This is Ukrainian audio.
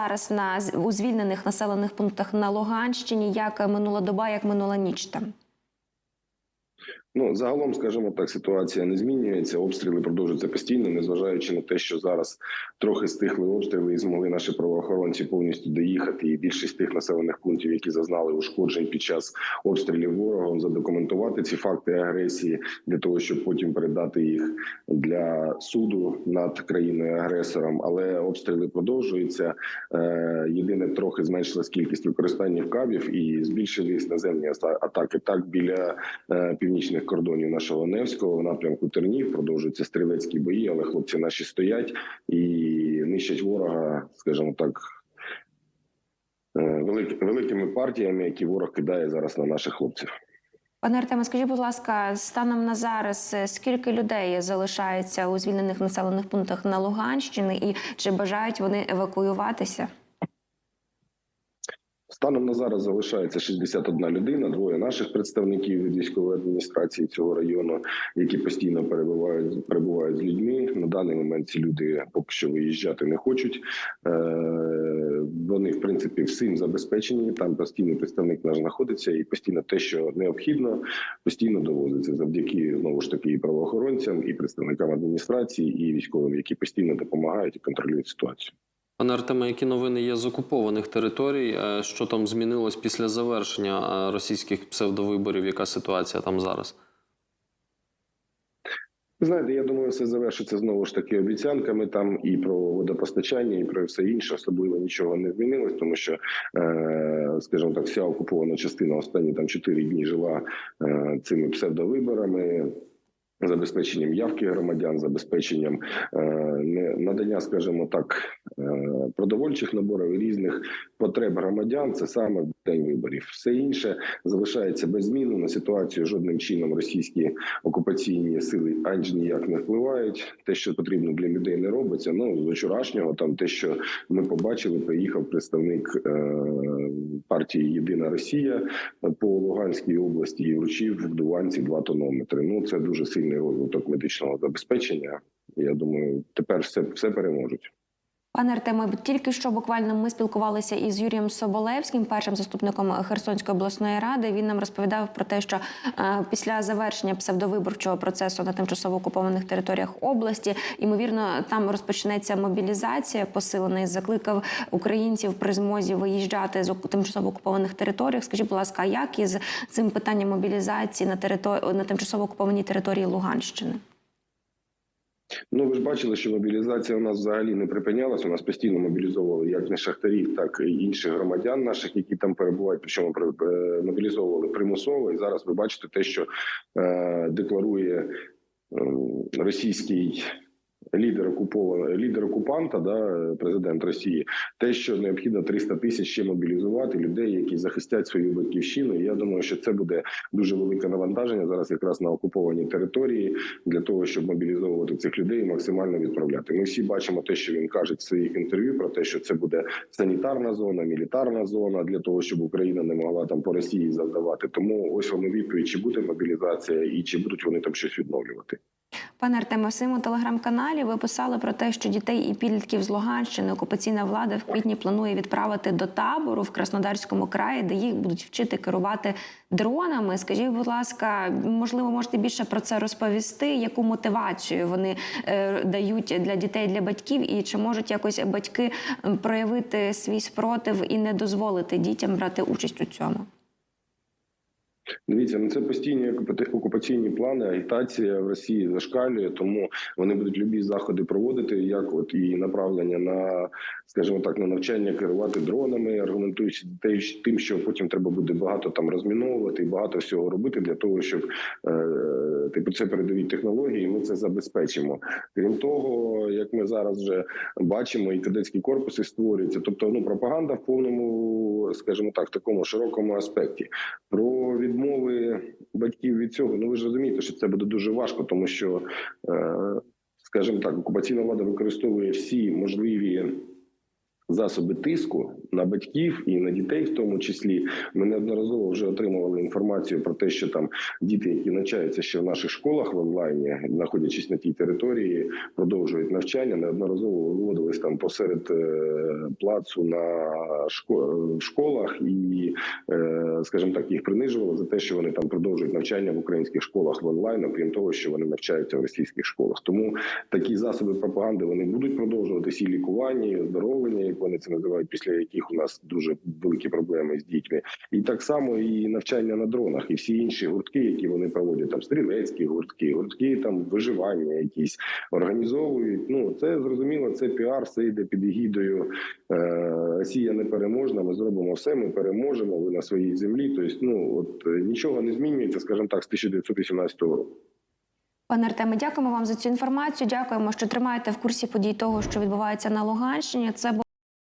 зараз на у звільнених населених пунктах на Луганщині? Як минула доба, як минула ніч там? Ну загалом, скажімо так, ситуація не змінюється. Обстріли продовжуються постійно, незважаючи на те, що зараз трохи стихли обстріли і змогли наші правоохоронці повністю доїхати. І більшість тих населених пунктів, які зазнали ушкоджень під час обстрілів ворогом, задокументувати ці факти агресії для того, щоб потім передати їх для суду над країною агресором. Але обстріли продовжуються. Е, Єдине, трохи зменшилась кількість використання вкабів і збільшились наземні ата- атаки. Так біля е, північних кордонів нашого Невського в напрямку Тернів продовжуються стрілецькі бої, але хлопці наші стоять і нищать ворога, скажімо так. е, Великими партіями, які ворог кидає зараз на наших хлопців. Пане Артеме, скажіть, будь ласка, станом на зараз е, скільки людей залишається у звільнених населених пунктах на Луганщині, і чи бажають вони евакуюватися? Станом на зараз залишається 61 людина, двоє наших представників від військової адміністрації цього району, які постійно перебувають перебувають з людьми. На даний момент ці люди поки що виїжджати не хочуть. Е, Вони в принципі всім забезпечені. Там постійний представник наш знаходиться, і постійно те, що необхідно, постійно довозиться завдяки знову ж таки і правоохоронцям, і представникам адміністрації, і військовим, які постійно допомагають і контролюють ситуацію. Пане Артеме, які новини є з окупованих територій? Е, Що там змінилось після завершення е, російських псевдовиборів? Яка ситуація там зараз? Знаєте, я думаю, все завершиться знову ж таки обіцянками. Там і про водопостачання, і про все інше. Особливо нічого не змінилось, тому що, е, скажімо так, вся окупована частина останні там чотири дні жила цими псевдовиборами. Забезпеченням явки громадян, забезпеченням е, надання, скажімо так, продовольчих наборів різних потреб громадян. Це саме день виборів. Все інше залишається без зміни. На ситуацію жодним чином російські окупаційні сили ані ніяк не впливають. Те, що потрібно для людей, не робиться. Ну з вчорашнього, там те, що ми побачили, приїхав представник е, партії Єдина Росія по Луганській області і вручив в Дуванці два тонометри. Ну це дуже сильний розвиток медичного забезпечення. Я думаю, тепер все, все переможуть. Пане Артеме, тільки що буквально ми спілкувалися із Юрієм Соболевським, першим заступником Херсонської обласної ради. Він нам розповідав про те, що е, після завершення псевдовиборчого процесу на тимчасово окупованих територіях області, ймовірно, там розпочнеться мобілізація посилена і закликав українців при змозі виїжджати з тимчасово окупованих територіях. Скажіть, будь ласка, як із цим питанням мобілізації на території на тимчасово окупованій території Луганщини? Ну ви ж бачили, що мобілізація у нас взагалі не припинялася. У нас постійно мобілізовували як не шахтарів, так і інших громадян наших, які там перебувають. Причому е, мобілізовували примусово. І зараз ви бачите те, що е, декларує е, російський. Лідер окупованого лідер окупанта, да президент Росії, те, що необхідно 300 тисяч ще мобілізувати людей, які захистять свою батьківщину. Я думаю, що це буде дуже велике навантаження зараз, якраз на окупованій території, для того, щоб мобілізовувати цих людей і максимально відправляти. Ми всі бачимо те, що він каже в своїх інтерв'ю про те, що це буде санітарна зона, мілітарна зона для того, щоб Україна не могла там по Росії завдавати. Тому ось вам відповідь, чи буде мобілізація і чи будуть вони там щось відновлювати. Пане Артеме, в своєму телеграм-каналі ви писали про те, що дітей і підлітків з Луганщини окупаційна влада в квітні планує відправити до табору в Краснодарському краї, де їх будуть вчити керувати дронами. Скажіть, будь ласка, можливо, можете більше про це розповісти? Яку мотивацію вони е, дають для дітей, для батьків, і чи можуть якось батьки проявити свій спротив і не дозволити дітям брати участь у цьому? Дивіться, ну це постійні окупаційні плани. Агітація в Росії зашкалює, тому вони будуть любі заходи проводити, як от і направлення на, скажімо так, на навчання керувати дронами, аргументуючи тим, що потім треба буде багато там розміновувати і багато всього робити для того, щоб е, типу це передові технології. Ми це забезпечимо. Крім того, як ми зараз вже бачимо, і кадетські корпуси створюються. Тобто, ну пропаганда в повному, скажімо так, такому широкому аспекті. Про відмови батьків від цього. Ну ви ж розумієте, що це буде дуже важко, тому що, е, скажімо так, окупаційна влада використовує всі можливі засоби тиску на батьків і на дітей, в тому числі. Ми неодноразово вже отримували інформацію про те, що там діти, які навчаються ще в наших школах в онлайні, знаходячись на тій території, продовжують навчання. Неодноразово виводились там посеред е, плацу на школах і, е, скажімо так, їх принижували за те, що вони там продовжують навчання в українських школах в онлайн, окрім того, що вони навчаються в російських школах. Тому такі засоби пропаганди вони будуть продовжуватися і лікування, і оздоровлення, як вони це називають, після яких у нас дуже великі проблеми з дітьми, і так само і навчання на дронах, і всі інші гуртки, які вони проводять, там стрілецькі гуртки, гуртки там виживання, якісь організовують. Ну це зрозуміло, це піар, все йде під егідою. Е, Росія непереможна. Ми зробимо все. Ми переможемо. Ви на своїй землі. Тобто, ну от е, нічого не змінюється, скажімо так, з 1918 року. Пане Артеме, дякуємо вам за цю інформацію. Дякуємо, що тримаєте в курсі подій того, що відбувається на Луганщині. Це